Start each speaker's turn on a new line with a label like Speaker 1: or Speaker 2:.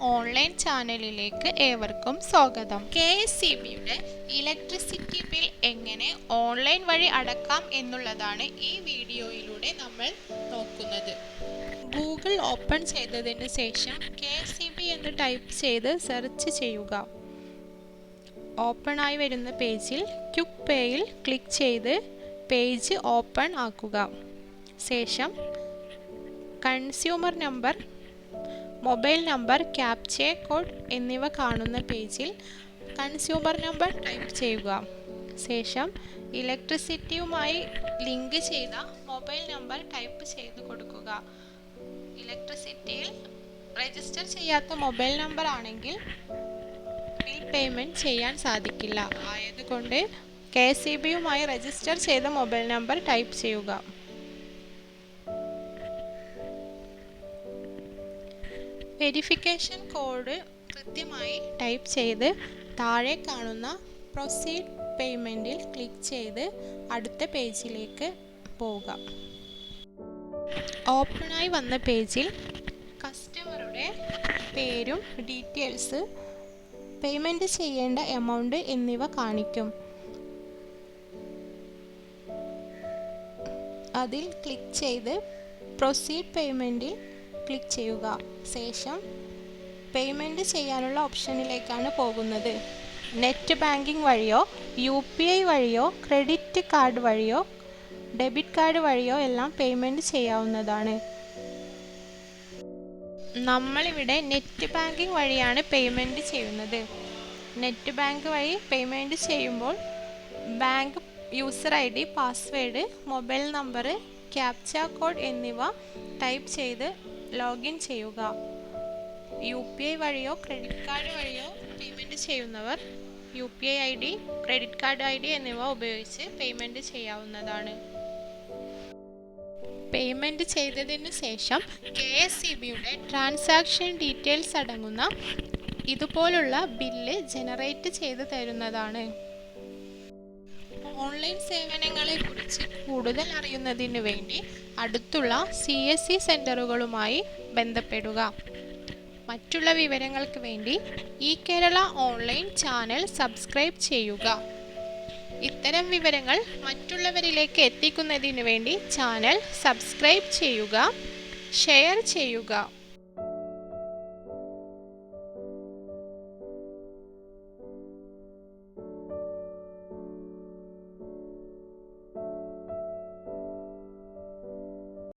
Speaker 1: Online ചാനലിലേക്ക് ഏവർക്കും സ്വാഗതം. കെ എസ് സി ബിയുടെ ഇലക്ട്രിസിറ്റി ബിൽ എങ്ങനെ ഓൺലൈൻ വഴി അടക്കാം എന്നുള്ളതാണ് ഈ വീഡിയോയിലൂടെ നമ്മൾ നോക്കുന്നത്. ഗൂഗിൾ ഓപ്പൺ ചെയ്തതിന് ശേഷം കെ എസ് സി ബി എന്ന് ടൈപ്പ് ചെയ്ത് സെർച്ച് ചെയ്യുക. ഓപ്പൺ ആയി വരുന്ന പേജിൽ ക്യുക്ക് പേയിൽ ക്ലിക്ക് ചെയ്ത് പേജ് ഓപ്പൺ ആക്കുക. ശേഷം consumer number mobile number captcha code എന്നിവ കാണുന്ന പേജിൽ കൺസ്യൂമർ നമ്പർ ടൈപ്പ് ചെയ്യുക. ശേഷം ഇലക്ട്രിസിറ്റിയുമായി ലിങ്ക് ചെയ്ത മൊബൈൽ നമ്പർ ടൈപ്പ് ചെയ്ത് കൊടുക്കുക. ഇലക്ട്രിസിറ്റിയിൽ രജിസ്റ്റർ ചെയ്യാത്ത മൊബൈൽ നമ്പർ ആണെങ്കിൽ ബിൽ പേയ്മെന്റ് ചെയ്യാൻ സാധിക്കില്ല. ആയതുകൊണ്ട് കെ ഇ ബിയുമായി രജിസ്റ്റർ ചെയ്ത മൊബൈൽ നമ്പർ ടൈപ്പ് ചെയ്യുക. വെരിഫിക്കേഷൻ കോഡ് കൃത്യമായി ടൈപ്പ് ചെയ്ത് താഴെ കാണുന്ന പ്രൊസീഡ് പേയ്മെന്റിൽ ക്ലിക്ക് ചെയ്ത് അടുത്ത പേജിലേക്ക് പോവുക. ഓപ്പണായി വന്ന പേജിൽ കസ്റ്റമറുടെ പേരും ഡീറ്റെയിൽസ് പേയ്മെന്റ് ചെയ്യേണ്ട എമൗണ്ട് എന്നിവ കാണിക്കും. അതിൽ ക്ലിക്ക് ചെയ്ത് പ്രൊസീഡ് പേയ്മെന്റിൽ ക്ലിക്ക് ചെയ്യുക. ശേഷം പേയ്മെന്റ് ചെയ്യാനുള്ള ഓപ്ഷനിലേക്കാണ് പോകുന്നത്. നെറ്റ് ബാങ്കിംഗ് വഴിയോ യു പി ഐ വഴിയോ ക്രെഡിറ്റ് കാർഡ് വഴിയോ ഡെബിറ്റ് കാർഡ് വഴിയോ എല്ലാം പേയ്മെന്റ് ചെയ്യാവുന്നതാണ്. നമ്മളിവിടെ നെറ്റ് ബാങ്കിംഗ് വഴിയാണ് പേയ്മെന്റ് ചെയ്യുന്നത്. നെറ്റ് ബാങ്ക് വഴി പേയ്മെന്റ് ചെയ്യുമ്പോൾ bank user I D password mobile number captcha code എന്നിവ ടൈപ്പ് ചെയ്ത് ലോഗിൻ ചെയ്യുക. യു പി ഐ വഴിയോ ക്രെഡിറ്റ് കാർഡ് വഴിയോ പേയ്മെന്റ് ചെയ്യുന്നവർ U P I I D credit card I D എന്നിവ ഉപയോഗിച്ച് പേയ്മെന്റ് ചെയ്യാവുന്നതാണ്. പേയ്മെന്റ് ചെയ്തതിനു ശേഷം കെ എസ് സി ബിയുടെ ട്രാൻസാക്ഷൻ ഡീറ്റെയിൽസ് അടങ്ങുന്ന ഇതുപോലുള്ള ബില്ല് ജനറേറ്റ് ചെയ്തു തരുന്നതാണ്. ഓൺലൈൻ സേവനങ്ങളെ കുറിച്ച് കൂടുതൽ അറിയുന്നതിന് വേണ്ടി അടുത്തുള്ള സി എസ് സി സെന്ററുകളുമായി ബന്ധപ്പെടുക. മറ്റുള്ള വിവരങ്ങൾക്ക് വേണ്ടി ഈ കേരള ഓൺലൈൻ ചാനൽ സബ്സ്ക്രൈബ് ചെയ്യുക. ഇത്തരം വിവരങ്ങൾ മറ്റുള്ളവരിലേക്ക് എത്തിക്കുന്നതിന് വേണ്ടി ചാനൽ സബ്സ്ക്രൈബ് ചെയ്യുക ഷെയർ ചെയ്യുക.